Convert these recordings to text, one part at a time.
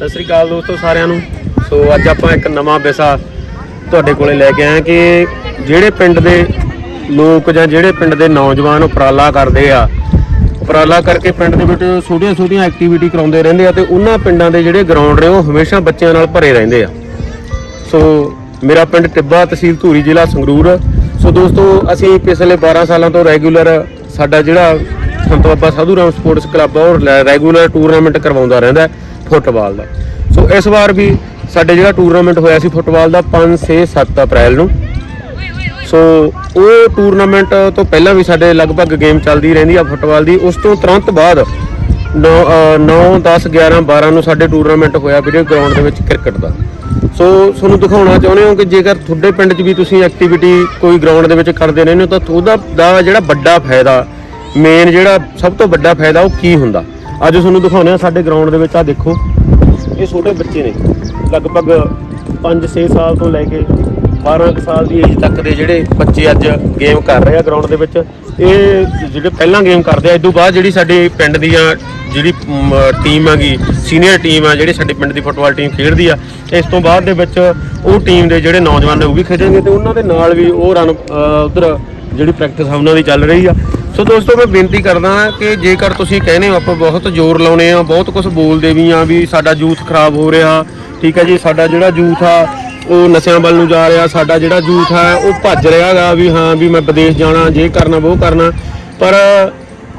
ਸਤਿ ਸ੍ਰੀ ਅਕਾਲ ਦੋਸਤੋ ਸਾਰਿਆਂ ਨੂੰ। ਸੋ ਅੱਜ ਆਪਾਂ ਇੱਕ ਨਵਾਂ ਵਿਸ਼ਾ ਤੁਹਾਡੇ ਕੋਲੇ ਲੈ ਕੇ ਆਏ ਕਿ ਜਿਹੜੇ ਪਿੰਡ ਦੇ ਲੋਕ ਜਾਂ ਜਿਹੜੇ ਪਿੰਡ ਦੇ ਨੌਜਵਾਨ ਉਪਰਾਲਾ ਕਰਦੇ ਆ, ਉਪਰਾਲਾ ਕਰਕੇ ਪਿੰਡ ਦੇ ਵਿੱਚ ਛੋਟੀਆਂ-ਛੋਟੀਆਂ ਐਕਟੀਵਿਟੀ ਕਰਾਉਂਦੇ ਰਹਿੰਦੇ ਆ ਤੇ ਉਹਨਾਂ ਪਿੰਡਾਂ ਦੇ ਜਿਹੜੇ ਗਰਾਊਂਡ ਨੇ ਉਹ ਹਮੇਸ਼ਾ ਬੱਚਿਆਂ ਨਾਲ ਭਰੇ ਰਹਿੰਦੇ ਆ। ਸੋ ਮੇਰਾ ਪਿੰਡ ਟਿੱਬਾ ਤਹਿਸੀਲ ਧੂਰੀ ਜ਼ਿਲ੍ਹਾ ਸੰਗਰੂਰ। ਸੋ ਦੋਸਤੋ ਅਸੀਂ ਪਿਛਲੇ 12 ਸਾਲਾਂ ਤੋਂ ਰੈਗੂਲਰ ਸਾਡਾ ਜਿਹੜਾ ਸੰਤ ਬਾਬਾ ਸਾਧੂ ਰਾਮ ਸਪੋਰਟਸ ਕਲੱਬ ਆ, ਉਹ ਰੈਗੂਲਰ ਟੂਰਨਾਮੈਂਟ ਕਰਵਾਉਂਦਾ ਰਹਿੰਦਾ। ਹੈ ਫੁੱਟਬਾਲ ਦਾ। ਸੋ ਇਸ ਵਾਰ ਵੀ ਸਾਡੇ ਜਿਹੜਾ ਟੂਰਨਾਮੈਂਟ ਹੋਇਆ ਸੀ ਫੁੱਟਬਾਲ ਦਾ 5 6 7 ਅਪ੍ਰੈਲ ਨੂੰ। ਸੋ ਉਹ ਟੂਰਨਾਮੈਂਟ ਤੋਂ ਪਹਿਲਾਂ ਵੀ ਸਾਡੇ ਲਗਭਗ ਗੇਮ ਚੱਲਦੀ ਰਹਿੰਦੀ ਆ ਫੁੱਟਬਾਲ ਦੀ। ਉਸ ਤੋਂ ਤੁਰੰਤ ਬਾਅਦ 9 9 10 11 12 ਨੂੰ ਸਾਡੇ ਟੂਰਨਾਮੈਂਟ ਹੋਇਆ ਵੀਰੇ ਗਰਾਊਂਡ ਦੇ ਵਿੱਚ ਕ੍ਰਿਕਟ ਦਾ। ਸੋ ਤੁਹਾਨੂੰ ਦਿਖਾਉਣਾ ਚਾਹੁੰਦੇ ਹਾਂ ਕਿ ਜੇਕਰ ਤੁਹਾਡੇ ਪਿੰਡ 'ਚ ਵੀ ਤੁਸੀਂ ਐਕਟੀਵਿਟੀ ਕੋਈ ਗਰਾਊਂਡ ਦੇ ਵਿੱਚ ਕਰਦੇ ਰਹਿੰਦੇ ਹੋ ਤਾਂ ਉਹਦਾ ਦਾ ਜਿਹੜਾ ਵੱਡਾ ਫਾਇਦਾ ਮੇਨ ਜਿਹੜਾ ਸਭ ਤੋਂ ਵੱਡਾ ਫਾਇਦਾ ਉਹ ਕੀ ਹੁੰਦਾ? ਅੱਜ ਤੁਹਾਨੂੰ ਦਿਖਾਉਂਦੇ ਹਾਂ ਸਾਡੇ ਗਰਾਊਂਡ ਦੇ ਵਿੱਚ ਆ ਦੇਖੋ। ਇਹ ਛੋਟੇ ਬੱਚੇ ਨੇ। ਲਗਭਗ 5-6 ਸਾਲ ਤੋਂ ਲੈ ਕੇ 12 ਕੁ ਸਾਲ ਦੀ ਏਜ ਤੱਕ ਦੇ ਜਿਹੜੇ ਬੱਚੇ ਅੱਜ ਗੇਮ ਕਰ ਰਹੇ ਆ ਗਰਾਊਂਡ ਦੇ ਵਿੱਚ। ਇਹ ਜਿਹੜੇ ਪਹਿਲਾਂ ਗੇਮ ਕਰਦੇ ਆ ਇਸ ਤੋਂ ਬਾਅਦ ਜਿਹੜੀ ਸਾਡੇ ਪਿੰਡ ਦੀਆਂ ਜਿਹੜੀ ਟੀਮ ਹੈਗੀ ਸੀਨੀਅਰ ਟੀਮ ਆ, ਜਿਹੜੀ ਸਾਡੇ ਪਿੰਡ ਦੀ ਫੁੱਟਬਾਲ ਟੀਮ ਖੇਡਦੀ ਆ, ਇਸ ਤੋਂ ਬਾਅਦ ਦੇ ਵਿੱਚ ਉਹ ਟੀਮ ਦੇ ਜਿਹੜੇ ਨੌਜਵਾਨ ਨੇ ਉਹ ਵੀ ਖੇਡਣਗੇ ਤੇ ਉਹਨਾਂ ਦੇ ਨਾਲ ਵੀ ਉਹ ਰਨ ਉਧਰ ਜਿਹੜੀ ਪ੍ਰੈਕਟਿਸ ਆ ਉਹਨਾਂ ਦੀ ਚੱਲ ਰਹੀ ਆ। ਸੋ ਦੋਸਤੋ, ਮੈਂ ਬੇਨਤੀ ਕਰਦਾ ਕਿ ਜੇਕਰ ਤੁਸੀਂ ਕਹਿੰਦੇ ਹੋ ਆਪਾਂ ਬਹੁਤ ਜ਼ੋਰ ਲਾਉਨੇ ਆ, ਬਹੁਤ ਕੁਝ ਬੋਲਦੇ ਵੀ ਆ ਵੀ ਸਾਡਾ ਯੂਥ ਖਰਾਬ ਹੋ ਰਿਹਾ, ਠੀਕ ਹੈ ਜੀ, ਸਾਡਾ ਜਿਹੜਾ ਯੂਥ ਆ, ਉਹ ਨਸ਼ਿਆਂ ਵੱਲ ਨੂੰ ਜਾ ਰਿਹਾ, ਸਾਡਾ ਜਿਹੜਾ ਯੂਥ ਹੈ ਉਹ ਭੱਜ ਰਿਹਾਗਾ ਵੀ ਹਾਂ, ਵੀ ਮੈਂ ਵਿਦੇਸ਼ ਜਾਣਾ, ਜੇ ਕਰਨਾ, ਉਹ ਕਰਨਾ। ਪਰ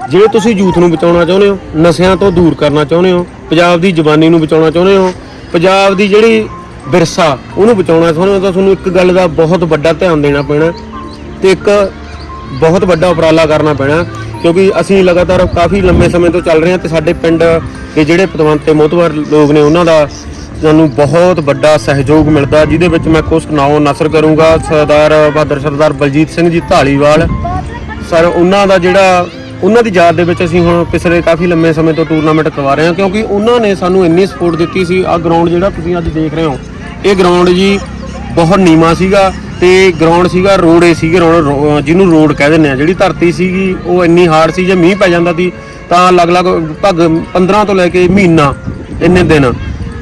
ਜੇ ਤੁਸੀਂ ਯੂਥ ਨੂੰ ਬਚਾਉਣਾ ਚਾਹੁੰਦੇ ਹੋ, ਨਸ਼ਿਆਂ ਤੋਂ ਦੂਰ ਕਰਨਾ ਚਾਹੁੰਦੇ ਹੋ, ਪੰਜਾਬ ਦੀ ਜਵਾਨੀ ਨੂੰ ਬਚਾਉਣਾ ਚਾਹੁੰਦੇ ਹੋ, ਪੰਜਾਬ ਦੀ ਜਿਹੜੀ ਵਿਰਸਾ, ਉਹਨੂੰ ਬਚਾਉਣਾ ਚਾਹੁੰਦੇ ਹੋ, ਤਾਂ ਤੁਹਾਨੂੰ ਇੱਕ ਗੱਲ ਦਾ ਬਹੁਤ ਵੱਡਾ ਧਿਆਨ ਦੇਣਾ ਪੈਣਾ। ਤੇ ਇੱਕ ਬਹੁਤ ਵੱਡਾ ਉਪਰਾਲਾ ਕਰਨਾ ਪੈਣਾ, ਕਿਉਂਕਿ ਅਸੀਂ ਲਗਾਤਾਰ ਕਾਫੀ ਲੰਮੇ ਸਮੇਂ ਤੋਂ ਚੱਲ ਰਹੇ ਹਾਂ ਤੇ ਸਾਡੇ ਪਿੰਡ ਦੇ ਜਿਹੜੇ ਪਤਵੰਤ ਪਤਵੰਤੇ ਮੋਤਵਰ ਲੋਕ ਨੇ, ਉਹਨਾਂ ਦਾ ਸਾਨੂੰ ਬਹੁਤ ਵੱਡਾ ਸਹਿਯੋਗ ਮਿਲਦਾ, ਜਿਹਦੇ ਵਿੱਚ ਮੈਂ ਕੁਝ ਨਾਮ ਨਸਰ ਕਰੂੰਗਾ। ਸਰਦਾਰ ਬਹਾਦਰ, ਸਰਦਾਰ ਬਲਜੀਤ ਸਿੰਘ ਜੀ ਢਾਲੀਵਾਲ ਸਰ, ਉਹਨਾਂ ਦਾ ਜਿਹੜਾ, ਉਹਨਾਂ ਦੀ ਯਾਦ ਦੇ ਵਿੱਚ ਅਸੀਂ ਹੁਣ ਪਿਛਲੇ ਕਾਫੀ ਲੰਮੇ ਸਮੇਂ ਤੋਂ ਟੂਰਨਾਮੈਂਟ ਕਰਵਾ ਰਹੇ ਹਾਂ, ਕਿਉਂਕਿ ਉਹਨਾਂ ਨੇ ਸਾਨੂੰ ਇੰਨੀ ਸਪੋਰਟ ਦਿੱਤੀ ਸੀ। ਆਹ ਗਰਾਊਂਡ ਜਿਹੜਾ ਤੁਸੀਂ ਅੱਜ ਦੇਖ ਰਹੇ ਹੋ, ਇਹ ਗਰਾਊਂਡ ਜੀ ਬਹੁਤ ਨੀਵਾ ਸੀਗਾ। ਤੇ ਗਰਾਊਂਡ ਸੀਗਾ ਰੋੜੇ ਸੀ ਗਰਾਊਂਡ ਜਿਹਨੂੰ ਰੋਡ ਕਹਿ ਦਿੰਦੇ ਆ। ਜਿਹੜੀ ਧਰਤੀ ਸੀਗੀ, ਉਹ ਇੰਨੀ ਹਾਰਡ ਸੀ, ਜੇ ਮੀਂਹ ਪੈ ਜਾਂਦਾ ਸੀ, ਤਾਂ ਅਲੱਗ-ਅਲੱਗ ਭਗ 15 ਤੋਂ ਲੈ ਕੇ ਮਹੀਨਾ, ਇੰਨੇ ਦਿਨ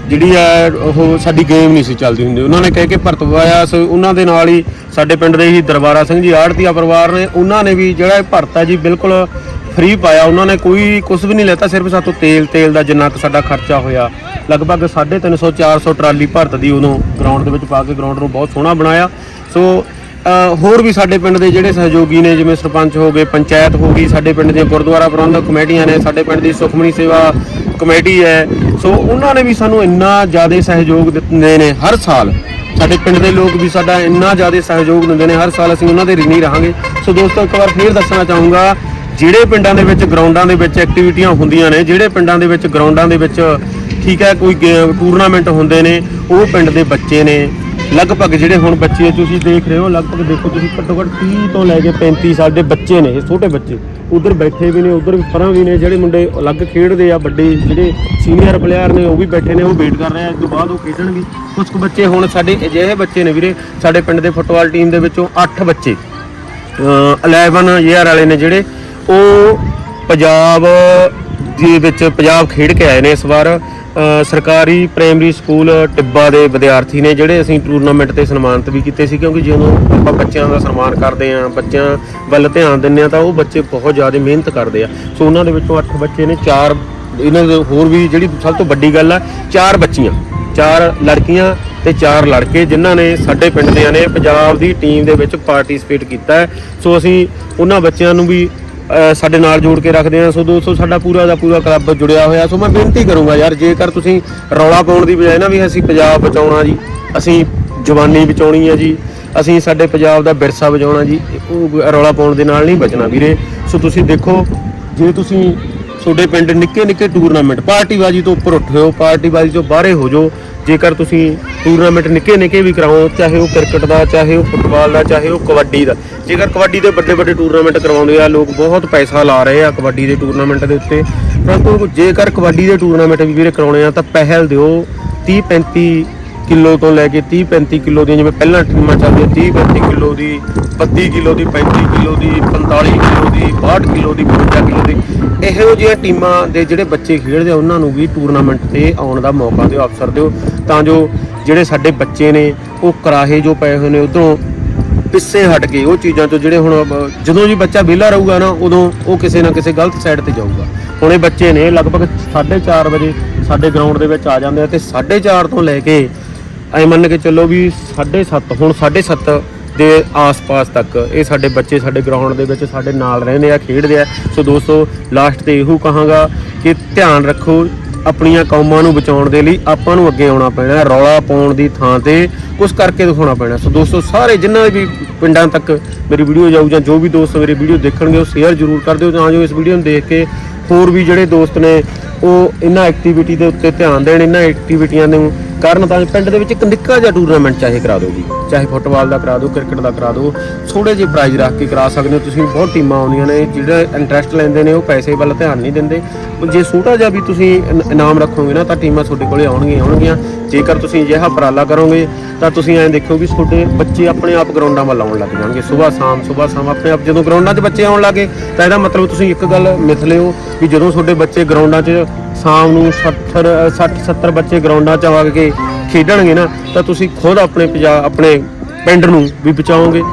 ਜਿਹੜੀ ਆ, ਉਹ ਸਾਡੀ ਗੇਮ ਨਹੀਂ ਸੀ ਚੱਲਦੀ ਹੁੰਦੀ। ਉਹਨਾਂ ਨੇ ਕਹਿ ਕੇ ਭਰਤਵਾਇਆ ਸੋ, ਉਹਨਾਂ ਦੇ ਨਾਲ ਹੀ ਸਾਡੇ ਪਿੰਡ ਦੇ ਹੀ ਦਰਬਾਰਾ ਸਿੰਘ ਜੀ, ਆੜਤੀਆ ਪਰਿਵਾਰ ਨੇ, ਉਹਨਾਂ ਨੇ ਵੀ ਜਿਹੜਾ ਇਹ ਭਰਤਾ ਜੀ, ਬਿਲਕੁਲ ਫ੍ਰੀ ਪਾਇਆ। ਉਹਨਾਂ ਨੇ ਕੋਈ ਕੁਝ ਵੀ ਨਹੀਂ ਲੈਤਾ, ਸਿਰਫ ਸਾਤੋਂ ਤੇਲ ਤੇਲ ਦਾ ਜਿੰਨਾ ਕੁ ਸਾਡਾ ਖਰਚਾ ਹੋਇਆ। ਲਗਭਗ 350 400 ਟਰਾਲੀ ਭਰਤ ਦੀ ਉਦੋਂ ਗਰਾਊਂਡ ਦੇ ਵਿੱਚ ਪਾ ਕੇ ਗਰਾਊਂਡ ਨੂੰ ਬਹੁਤ ਸੋਹਣਾ ਬਣਾਇਆ। ਸੋ ਹੋਰ ਵੀ ਸਾਡੇ ਪਿੰਡ ਦੇ ਜਿਹੜੇ ਸਹਿਯੋਗੀ ਨੇ, ਜਿਵੇਂ ਸਰਪੰਚ ਹੋ ਗਏ, ਪੰਚਾਇਤ ਹੋ ਗਈ, ਸਾਡੇ ਪਿੰਡ ਦੀਆਂ ਗੁਰਦੁਆਰਾ ਪ੍ਰਬੰਧਕ ਕਮੇਟੀਆਂ ਨੇ, ਸਾਡੇ ਪਿੰਡ ਦੀ ਸੁਖਮਨੀ ਸੇਵਾ ਕਮੇਟੀ ਹੈ। ਸੋ, ਉਹਨਾਂ ਨੇ ਵੀ ਸਾਨੂੰ ਇੰਨਾ ਜ਼ਿਆਦਾ ਸਹਿਯੋਗ ਦਿੱਤੇ ਨੇ ਹਰ ਸਾਲ। ਸਾਡੇ ਪਿੰਡ ਦੇ ਲੋਕ ਵੀ ਸਾਡਾ ਇੰਨਾ ਜ਼ਿਆਦਾ ਸਹਿਯੋਗ ਦਿੰਦੇ ਨੇ, ਹਰ ਸਾਲ ਅਸੀਂ ਉਹਨਾਂ ਦੇ ਰਿਣੀ ਰਹਾਂਗੇ। ਸੋ, ਦੋਸਤੋ, ਇੱਕ ਵਾਰ ਫੇਰ ਦੱਸਣਾ ਚਾਹੂੰਗਾ, ਜਿਹੜੇ ਪਿੰਡਾਂ ਦੇ ਵਿੱਚ ਗਰਾਊਂਡਾਂ ਦੇ ਵਿੱਚ ਐਕਟੀਵਿਟੀਆਂ ਹੁੰਦੀਆਂ ਨੇ, ਜਿਹੜੇ ਪਿੰਡਾਂ ਦੇ ਵਿੱਚ ਗਰਾਊਂਡਾਂ ਦੇ ਵਿੱਚ ਠੀਕ ਹੈ, ਕੋਈ ਟੂਰਨਾਮੈਂਟ ਹੁੰਦੇ ਨੇ, ਉਹ ਪਿੰਡ ਦੇ ਬੱਚੇ ਨੇ। ਲਗਭਗ ਜਿਹੜੇ ਹੁਣ ਬੱਚੇ ਤੁਸੀਂ ਦੇਖ ਰਹੇ ਹੋ, ਲਗਭਗ ਦੇਖੋ ਤੁਸੀਂ ਘੱਟੋ ਘੱਟ 30 ਤੋਂ ਲੈ ਕੇ 35 ਦੇ ਬੱਚੇ ਨੇ, ਇਹ ਛੋਟੇ ਬੱਚੇ। ਉਧਰ ਬੈਠੇ ਵੀ ਨੇ, ਉਧਰ ਵੀ ਪਰਾਂ ਵੀ ਨੇ, ਜਿਹੜੇ ਮੁੰਡੇ ਅਲੱਗ ਖੇਡਦੇ ਆ, ਵੱਡੇ ਜਿਹੜੇ ਸੀਨੀਅਰ ਪਲੇਅਰ ਨੇ, ਉਹ ਵੀ ਬੈਠੇ ਨੇ, ਉਹ ਵੇਟ ਕਰ ਰਹੇ ਆ, ਇਸ ਤੋਂ ਬਾਅਦ ਉਹ ਖੇਡਣਗੇ। ਕੁਝ ਕੁ ਬੱਚੇ ਹੁਣ ਸਾਡੇ ਅਜਿਹੇ ਬੱਚੇ ਨੇ ਵੀਰੇ, ਸਾਡੇ ਪਿੰਡ ਦੇ ਫੁੱਟਬਾਲ ਟੀਮ ਦੇ ਵਿੱਚੋਂ 8 ਬੱਚੇ। ਅ 11 ਈਅਰ ਵਾਲੇ ਨੇ ਜਿਹੜੇ, ਉਹ ਪੰਜਾਬ ਦੇ ਵਿੱਚ ਪੰਜਾਬ ਖੇਡ ਕੇ ਆਏ ਨੇ ਇਸ ਵਾਰ। ਸਰਕਾਰੀ ਪ੍ਰਾਇਮਰੀ ਸਕੂਲ ਟਿੱਬਾ ਦੇ ਵਿਦਿਆਰਥੀ ਨੇ ਜਿਹੜੇ ਅਸੀਂ ਟੂਰਨਾਮੈਂਟ ਤੇ ਸਨਮਾਨਿਤ ਵੀ ਕੀਤੇ ਸੀ, ਕਿਉਂਕਿ ਜਦੋਂ ਆਪਾਂ ਬੱਚਿਆਂ ਦਾ ਸਨਮਾਨ ਕਰਦੇ ਆਂ ਬੱਚਿਆਂ ਵੱਲ ਧਿਆਨ ਦਿੰਦੇ ਆ ਤਾਂ ਉਹ ਬੱਚੇ ਬਹੁਤ ਜ਼ਿਆਦਾ ਮਿਹਨਤ ਕਰਦੇ ਆ। ਸੋ ਉਹਨਾਂ ਦੇ ਵਿੱਚੋਂ 8 ਬੱਚੇ ਨੇ 4 ਇਹਨਾਂ ਦੇ ਹੋਰ ਵੀ ਜਿਹੜੀ ਸਭ ਤੋਂ ਵੱਡੀ ਗੱਲ ਆ 4 ਬੱਚੀਆਂ, ਚਾਰ ਲੜਕੀਆਂ ਤੇ ਚਾਰ ਲੜਕੇ ਜਿਨ੍ਹਾਂ ਨੇ ਸਾਡੇ ਪਿੰਡ ਦਿਆਂ ਨੇ, ਪੰਜਾਬ ਦੀ ਟੀਮ ਦੇ ਵਿੱਚ ਪਾਰਟਿਸਿਪੇਟ ਕੀਤਾ ਸੋ ਅਸੀਂ ਉਹਨਾਂ ਬੱਚਿਆਂ ਨੂੰ ਵੀ ਸਾਡੇ ਨਾਲ ਜੋੜ ਕੇ ਰੱਖਦੇ ਹਾਂ। ਸੋ ਦੋਸਤੋ, ਸਾਡਾ ਪੂਰਾ ਦਾ ਪੂਰਾ ਕਲੱਬ ਜੁੜਿਆ ਹੋਇਆ। ਸੋ ਮੈਂ ਬੇਨਤੀ ਕਰੂੰਗਾ ਯਾਰ, ਜੇਕਰ ਤੁਸੀਂ ਰੌਲਾ ਪਾਉਣ ਦੀ ਬਜਾਏ ਨਾ ਵੀ ਅਸੀਂ ਪੰਜਾਬ ਬਚਾਉਣਾ ਜੀ, ਅਸੀਂ ਜਵਾਨੀ ਬਚਾਉਣੀ ਹੈ ਜੀ, ਅਸੀਂ ਸਾਡੇ ਪੰਜਾਬ ਦਾ ਵਿਰਸਾ ਬਚਾਉਣਾ ਜੀ, ਉਹ ਰੌਲਾ ਪਾਉਣ ਦੇ ਨਾਲ ਨਹੀਂ ਬਚਣਾ ਵੀਰੇ। ਸੋ ਤੁਸੀਂ ਦੇਖੋ, ਜੇ ਤੁਸੀਂ ਤੁਹਾਡੇ ਪਿੰਡ ਨਿੱਕੇ ਨਿੱਕੇ ਟੂਰਨਾਮੈਂਟ, ਪਾਰਟੀਬਾਜ਼ੀ ਤੋਂ ਉੱਪਰ ਉੱਠਿਓ ਪਾਰਟੀਬਾਜ਼ੀ ਤੋਂ ਬਾਹਰੇ ਹੋ ਜਾਓ ਜੇਕਰ ਤੁਸੀਂ ਟੂਰਨਾਮੈਂਟ ਨਿੱਕੇ ਨਿੱਕੇ ਵੀ ਕਰਾਓ, ਚਾਹੇ ਉਹ ਕ੍ਰਿਕਟ ਦਾ, ਚਾਹੇ ਉਹ ਫੁੱਟਬਾਲ ਦਾ, ਚਾਹੇ ਉਹ ਕਬੱਡੀ ਦਾ, ਜੇਕਰ ਕਬੱਡੀ ਦੇ ਵੱਡੇ ਵੱਡੇ ਟੂਰਨਾਮੈਂਟ ਕਰਵਾਉਂਦੇ ਆ, ਲੋਕ ਬਹੁਤ ਪੈਸਾ ਲਾ ਰਹੇ ਆ ਕਬੱਡੀ ਦੇ ਟੂਰਨਾਮੈਂਟ ਦੇ ਉੱਤੇ। ਪਰੰਤੂ ਜੇਕਰ ਕਬੱਡੀ ਦੇ ਟੂਰਨਾਮੈਂਟ ਵੀ ਵੀਰੇ ਕਰਾਉਣੇ ਆ, ਤਾਂ ਪਹਿਲ ਦਿਓ 30 35 ਕਿਲੋ ਤੋਂ ਲੈ ਕੇ 30 35 ਕਿਲੋ ਦੀਆਂ, ਜਿਵੇਂ ਪਹਿਲਾਂ ਟੀਮਾਂ ਚੱਲਦੀਆਂ 30 35 ਕਿਲੋ ਦੀ 32 ਕਿਲੋ ਦੀ 35 ਕਿਲੋ ਦੀ 45 ਕਿਲੋ ਦੀ 62 ਕਿਲੋ ਦੀ 52 ਕਿਲੋ ਦੀ। ਇਹੋ ਜਿਹੀਆਂ ਟੀਮਾਂ ਦੇ ਜਿਹੜੇ ਬੱਚੇ ਖੇਡਦੇ ਆ, ਉਹਨਾਂ ਨੂੰ ਵੀ ਟੂਰਨਾਮੈਂਟ ਤੇ ਆਉਣ ਦਾ ਮੌਕਾ ਦਿਓ, ਅਵਸਰ ਦਿਓ। ਤਾਂ ਜੋ ਜਿਹੜੇ ਸਾਡੇ ਬੱਚੇ ਨੇ, ਉਹ ਕਰਾਹੇ ਜੋ ਪਏ ਹੋਏ ਨੇ, ਉਧਰੋਂ ਪਿੱਛੇ ਹਟ ਕੇ ਉਹ ਚੀਜ਼ਾਂ ਤੋਂ ਜਿਹੜੇ ਹੁਣ ਜਦੋਂ ਜੀ ਬੱਚਾ ਵਿਹਲਾ ਰਹੂਗਾ ਨਾ, ਉਦੋਂ ਉਹ ਕਿਸੇ ਨਾ ਕਿਸੇ ਗਲਤ ਸਾਈਡ ਤੇ ਜਾਊਗਾ। ਹੁਣ ਇਹ ਬੱਚੇ ਨੇ ਲਗਭਗ 4:30 ਵਜੇ ਸਾਡੇ ਗਰਾਊਂਡ ਦੇ ਵਿੱਚ ਆ ਜਾਂਦੇ ਆ ਤੇ 4:30 ਤੋਂ ਲੈ ਕੇ ਐ ਮੰਨ ਕੇ ਚੱਲੋ ਵੀ 7:30 ਹੁਣ 7:30 ਦੇ ਆਸ-ਪਾਸ ਤੱਕ ਇਹ ਸਾਡੇ ਬੱਚੇ ਸਾਡੇ ਗਰਾਊਂਡ ਦੇ ਵਿੱਚ ਸਾਡੇ ਨਾਲ ਰਹਿੰਦੇ ਆ, ਖੇਡਦੇ ਆ। ਸੋ ਦੋਸਤੋ ਲਾਸਟ ਤੇ ਇਹੋ ਕਹਾਂਗਾ ਕਿ ਧਿਆਨ ਰੱਖੋ ਆਪਣੀਆਂ ਕੌਮਾਂ ਨੂੰ ਬਚਾਉਣ ਦੇ ਲਈ ਆਪਾਂ ਨੂੰ ਅੱਗੇ ਆਉਣਾ ਪੈਣਾ, ਰੌਲਾ ਪਾਉਣ ਦੀ ਥਾਂ ਤੇ ਕੁਝ ਕਰਕੇ ਦਿਖਾਉਣਾ ਪੈਣਾ। ਸੋ ਦੋਸਤੋ, ਸਾਰੇ ਜਿੰਨਾ ਵੀ ਪਿੰਡਾਂ ਤੱਕ ਮੇਰੀ ਵੀਡੀਓ ਜਾਊ ਜਾਂ ਜੋ ਵੀ ਦੋਸਤ ਮੇਰੀ ਵੀਡੀਓ ਦੇਖਣਗੇ, ਉਹ ਸ਼ੇਅਰ ਜ਼ਰੂਰ ਕਰ ਦਿਓ, ਤਾਂ ਜੋ ਇਸ ਵੀਡੀਓ ਨੂੰ ਦੇਖ ਕੇ ਹੋਰ ਵੀ ਜਿਹੜੇ ਦੋਸਤ ਨੇ, ਉਹ ਇਹਨਾਂ ਐਕਟੀਵਿਟੀ ਦੇ ਉੱਤੇ ਧਿਆਨ ਦੇਣ ਇਹਨਾਂ ਐਕਟੀਵਿਟੀਆਂ ਨੂੰ ਕਰਨ ਤਾਂ ਪਿੰਡ ਦੇ ਵਿੱਚ ਇੱਕ ਨਿੱਕਾ ਜਿਹਾ ਟੂਰਨਾਮੈਂਟ ਚਾਹੇ ਕਰਾ ਦਿਓ ਜੀ। ਚਾਹੇ ਫੁੱਟਬਾਲ ਦਾ ਕਰਾ ਦਿਓ, ਕ੍ਰਿਕਟ ਦਾ ਕਰਾ ਦਿਓ ਥੋੜੇ ਜਿਹੇ ਪ੍ਰਾਈਜ਼ ਰੱਖ ਕੇ ਕਰਾ ਸਕਦੇ ਹੋ। ਤੁਸੀਂ ਬਹੁਤ ਟੀਮਾਂ ਆਉਂਦੀਆਂ ਨੇ, ਜਿਹੜੇ ਇੰਟਰਸਟ ਲੈਂਦੇ ਨੇ, ਉਹ ਪੈਸੇ ਵੱਲ ਧਿਆਨ ਨਹੀਂ ਦਿੰਦੇ। ਜੇ ਛੋਟਾ ਜਿਹਾ ਵੀ ਤੁਸੀਂ ਇਨਾਮ ਰੱਖੋਗੇ ਨਾ, ਤਾਂ ਟੀਮਾਂ ਤੁਹਾਡੇ ਕੋਲੇ ਆਉਣਗੀਆਂ ਆਉਣਗੀਆਂ। ਜੇਕਰ ਤੁਸੀਂ ਅਜਿਹਾ ਉਪਰਾਲਾ ਕਰੋਗੇ, ਤਾਂ ਤੁਸੀਂ ਐਂ ਦੇਖੋ ਵੀ ਤੁਹਾਡੇ ਬੱਚੇ ਆਪਣੇ ਆਪ ਗਰਾਊਂਡਾਂ ਵੱਲ ਆਉਣ ਲੱਗ ਜਾਣਗੇ। ਸਵੇਰ ਸ਼ਾਮ ਸਵੇਰ ਸ਼ਾਮ ਆਪਣੇ ਆਪ ਜਦੋਂ ਗਰਾਊਂਡਾਂ 'ਚ ਬੱਚੇ ਆਉਣ ਲੱਗੇ, ਤਾਂ ਇਹਦਾ ਮਤਲਬ ਤੁਸੀਂ ਇੱਕ ਗੱਲ ਮਿਥ ਲਿਓ ਵੀ ਜਦੋਂ ਤੁਹਾਡੇ ਬੱਚੇ ਗਰਾਊਂਡਾਂ 'ਚ ਸ਼ਾਮ ਨੂੰ 70 60 70 ਬੱਚੇ ਗਰਾਊਂਡਾਂ 'ਚ ਆ ਕੇ ਖੇਡਣਗੇ ਨਾ, ਤਾਂ ਤੁਸੀਂ ਖੁਦ ਆਪਣੇ ਪੰਜਾਬ, ਆਪਣੇ ਪਿੰਡ ਨੂੰ ਵੀ ਬਚਾਓਗੇ।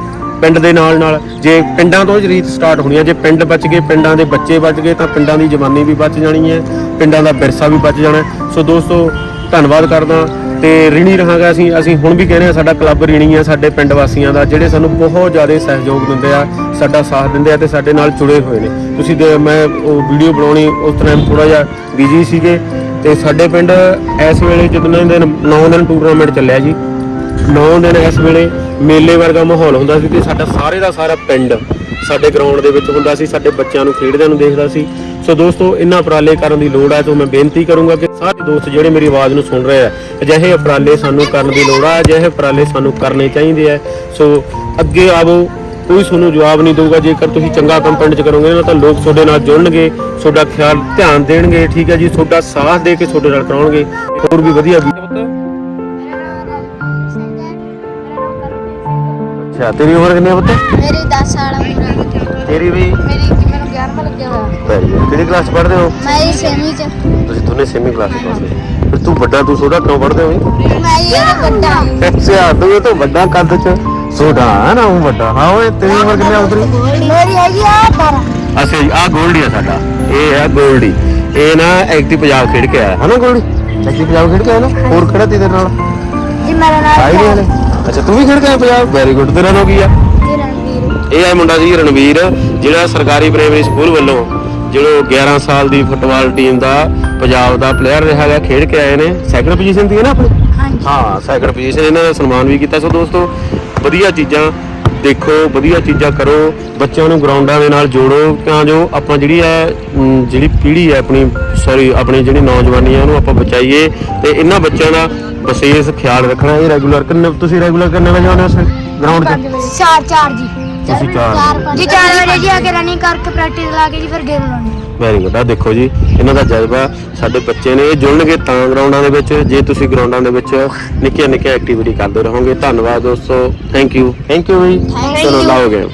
ਪਿੰਡ ਦੇ ਨਾਲ ਨਾਲ ਜੇ ਪਿੰਡਾਂ ਤੋਂ ਹੀ ਰੀਤ ਸਟਾਰਟ ਹੋਣੀ ਹੈ ਜੇ ਪਿੰਡ ਬਚ ਗਏ, ਪਿੰਡਾਂ ਦੇ ਬੱਚੇ ਬਚ ਗਏ, ਤਾਂ ਪਿੰਡਾਂ ਦੀ ਜਵਾਨੀ ਵੀ ਬਚ ਜਾਣੀ ਹੈ, ਪਿੰਡਾਂ ਦਾ ਵਿਰਸਾ ਵੀ ਬਚ ਜਾਣਾ ਸੋ ਦੋਸਤੋ, ਧੰਨਵਾਦ ਕਰਦਾ। ਤੇ ਰਿਣੀ ਰਹਾਂਗਾ ਅਸੀਂ ਅਸੀਂ ਹੁਣ ਵੀ ਕਹਿੰਦੇ ਆ ਸਾਡਾ ਕਲੱਬ ਰਿਣੀ ਆ, ਸਾਡੇ ਪਿੰਡ ਵਾਸੀਆਂ ਦਾ, ਜਿਹੜੇ ਸਾਨੂੰ ਬਹੁਤ ਜ਼ਿਆਦਾ ਸਹਿਯੋਗ ਦਿੰਦੇ ਆ, ਸਾਡਾ ਸਾਥ ਦਿੰਦੇ ਆ ਤੇ ਸਾਡੇ ਨਾਲ ਜੁੜੇ ਹੋਏ ਨੇ। ਤੁਸੀਂ ਦੇ- ਮੈਂ ਉਹ ਵੀਡੀਓ ਬਣਾਉਣੀ, ਉਸ ਟਾਈਮ ਥੋੜਾ ਜਿਹਾ ਬਿਜ਼ੀ ਸੀਗੇ ਤੇ ਸਾਡੇ ਪਿੰਡ ਇਸ ਵੇਲੇ ਜਦੋਂ ਦਿਨ 9 ਦਿਨ ਟੂਰਨਾਮੈਂਟ ਚੱਲਿਆ ਜੀ। 9 ਦਿਨ ਇਸ ਵੇਲੇ ਮੇਲੇ ਵਰਗਾ ਮਾਹੌਲ ਹੁੰਦਾ ਸੀ ਤੇ ਸਾਡਾ ਸਾਰੇ ਦਾ ਸਾਰਾ ਪਿੰਡ ਸਾਡੇ ਗਰਾਊਂਡ ਦੇ ਵਿੱਚ ਹੁੰਦਾ ਸੀ, ਸਾਡੇ ਬੱਚਿਆਂ ਨੂੰ, ਖੇਡਦਿਆਂ ਨੂੰ ਦੇਖਦਾ ਸੀ। ਸੋ ਦੋਸਤੋ ਇਹਨਾਂ ਉਪਰਾਲੇ ਕਰਨ ਦੀ ਲੋੜ ਹੈ ਤੋਂ ਮੈਂ ਬੇਨਤੀ ਕਰੂੰਗਾ ਕਿ ਸਾਰੇ ਦੋਸਤ ਜਿਹੜੇ ਮੇਰੀ ਆਵਾਜ਼ ਨੂੰ ਸੁਣ ਰਹੇ ਆ, ਅਜਿਹੇ ਉਪਰਾਲੇ ਸਾਨੂੰ ਕਰਨ ਦੀ ਲੋੜ ਹੈ ਅਜਿਹੇ ਉਪਰਾਲੇ ਸਾਨੂੰ ਕਰਨੇ ਚਾਹੀਦੇ ਆ। ਸੋ ਅੱਗੇ ਆਵੋ, ਕੋਈ ਤੁਹਾਨੂੰ ਜਵਾਬ ਨਹੀਂ ਦਊਗਾ, ਜੇਕਰ ਤੁਸੀਂ ਚੰਗਾ ਕੰਮ ਪਿੰਡ 'ਚ ਕਰੋਗੇ ਨਾ, ਤਾਂ ਲੋਕ ਤੁਹਾਡੇ ਨਾਲ ਜੁੜਨਗੇ, ਤੁਹਾਡਾ ਖਿਆਲ ਧਿਆਨ ਦੇਣਗੇ, ਠੀਕ ਹੈ ਜੀ? ਤੁਹਾਡਾ ਸਾਥ ਦੇ ਕੇ ਤੁਹਾਡੇ ਨਾਲ ਕਰਾਉਣਗੇ, ਹੋਰ ਵੀ ਵਧੀਆ ਅੱਛਾ ਤੇਰੀ ਉਮਰ ਕਿੰਨੀ ਹੈ ਪੁੱਤ? ਮੇਰੀ 10 ਸਾਲ ਉਮਰ ਹੈ ਤੇਰੀ ਵੀ? ਮੇਰੀ ਮੈਨੂੰ 11ਵਾਂ ਲੱਗਿਆ ਹੋਇਆ। ਕਿਹੜੀ ਕਲਾਸ ਪੜ੍ਹਦੇ ਹੋ? ਮੈਂ ਸੇਵੀਂ ਚ। ਤੁਸੀਂ ਦੋਨੇ ਸੇਮੀ ਕਲਾਸ ਪੜ੍ਹਦੇ ਹੋ। ਫਿਰ ਤੂੰ ਵੱਡਾ ਤੂੰ ਛੋਟਾ ਕਿਉਂ ਪੜ੍ਹਦੇ ਹੋ ਮੈਂ ਇਹ ਵੱਡਾ। ਅੱਛਾ ਤੂੰ ਇਹ ਤਾਂ ਵੱਡਾ ਕੱਦ ਚ। ਛੋਟਾ ਹੈ ਨਾ ਉਹ ਵੱਡਾ। ਹਾਂ ਓਏ ਤੇਰੀ ਉਮਰ ਕਿੰਨੀ ਆ ਉਤਰੀ ਮੇਰੀ ਹੈਗੀ ਆ 12 ਅੱਛਾ ਜੀ ਆ ਗੋਲਡੀ ਆ ਸਾਡਾ। ਇਹ ਹੈ ਗੋਲਡੀ। ਇਹ ਨਾ ਐਕਟਿਵ ਪੰਜਾਬ ਖੇਡ ਕੇ ਆਇਆ। ਹੈ ਨਾ ਗੋਲਡੀ? ਐਕਟਿਵ ਪੰਜਾਬ ਖੇਡ ਕੇ ਆਇਆ ਨਾ? ਹੋਰ ਕਿਹੜਾ ਤੇਰੇ ਨਾਲ? ਜੀ ਮੇਰਾ ਨਾਮ ਆਈ ਨੇ ਅੱਛਾ ਤੂੰ ਵੀ ਖੇਡ ਕੇ ਆਇਆ ਪੰਜਾਬ? ਵੈਰੀ ਗੁੱਡ ਤੇਰਾ ਨਾਮ ਕੀ ਆ? ਰਣਵੀਰ। ਇਹ ਹੈ ਮੁੰਡਾ ਸੀ ਰਣਵੀਰ ਜਿਹੜਾ ਸਰਕਾਰੀ ਪ੍ਰਾਇਮਰੀ ਸਕੂਲ ਵੱਲੋਂ ਜਿਹੜਾ 11 ਸਾਲ ਦੀ ਫੁੱਟਬਾਲ ਟੀਮ ਦਾ ਪੰਜਾਬ ਦਾ ਪਲੇਅਰ ਰਿਹਾ ਹੈਗਾ ਖੇਡ ਕੇ ਆਏ ਨੇ। ਸੈਕੰਡ ਪੋਜੀਸ਼ਨ ਦੀ ਹੈ ਨਾ ਆਪਣੀ? ਹਾਂਜੀ। ਹਾਂ ਸੈਕੰਡ ਪੋਜੀਸ਼ਨ ਇਹਨਾਂ ਦਾ ਸਨਮਾਨ ਵੀ ਕੀਤਾ। ਸੋ ਦੋਸਤੋ ਵਧੀਆ ਚੀਜ਼ਾਂ ਦੇਖੋ ਵਧੀਆ ਚੀਜ਼ਾਂ ਕਰੋ ਬੱਚਿਆਂ ਨੂੰ ਗਰਾਊਂਡਾਂ ਦੇ ਨਾਲ ਜੋੜੋ ਤਾਂ ਜੋ ਆਪਾਂ ਜਿਹੜੀ ਹੈ ਜਿਹੜੀ ਪੀੜ੍ਹੀ ਹੈ ਆਪਣੀ ਸੌਰੀ ਆਪਣੀ ਜਿਹੜੀ ਨੌਜਵਾਨੀ ਹੈ ਉਹਨੂੰ ਆਪਾਂ ਬਚਾਈਏ ਤੇ ਇਹਨਾਂ ਬੱਚਿਆਂ ਦਾ ਵਿਸ਼ੇਸ਼ ਖਿਆਲ ਰੱਖਣਾ ਇਹ ਰੈਗੂਲਰ ਕਿੰਨੇ ਤੁਸੀਂ ਰੈਗੂਲਰ ਕਿੰਨੇ ਵਜੇ ਆਉਂਦੇ ਹੋ ਗਰਾਊਂਡ 'ਚ? 4 4 ਜੀ। ਤੁਸੀਂ ਚਾਰ। ਜੀ 4 ਵਜੇ ਜੀ ਆ ਕੇ ਰਨਿੰਗ ਕਰਕੇ ਪ੍ਰੈਕਟਿਸ ਲਾ ਕੇ ਜੀ ਫਿਰ ਗੇਮ ਲਾਉਣੀ। Very good. ਆ ਦੇਖੋ ਜੀ ਇਹਨਾਂ ਦਾ ਜਜ਼ਬਾ ਸਾਡੇ ਬੱਚੇ ਨੇ ਇਹ ਜੁੜਨਗੇ ਤਾਂ ਗਰਾਊਂਡਾਂ ਦੇ ਵਿੱਚ ਜੇ ਤੁਸੀਂ ਗਰਾਊਂਡਾਂ ਦੇ ਵਿੱਚ ਨਿੱਕੀਆਂ ਨਿੱਕੀਆਂ ਐਕਟੀਵਿਟੀ ਕਰਦੇ ਰਹੋਗੇ। ਧੰਨਵਾਦ ਦੋਸਤੋ। ਥੈਂਕ ਯੂ ਥੈਂਕ ਯੂ ਜੀ ਚਲੋ. ਲਾਓਗੇ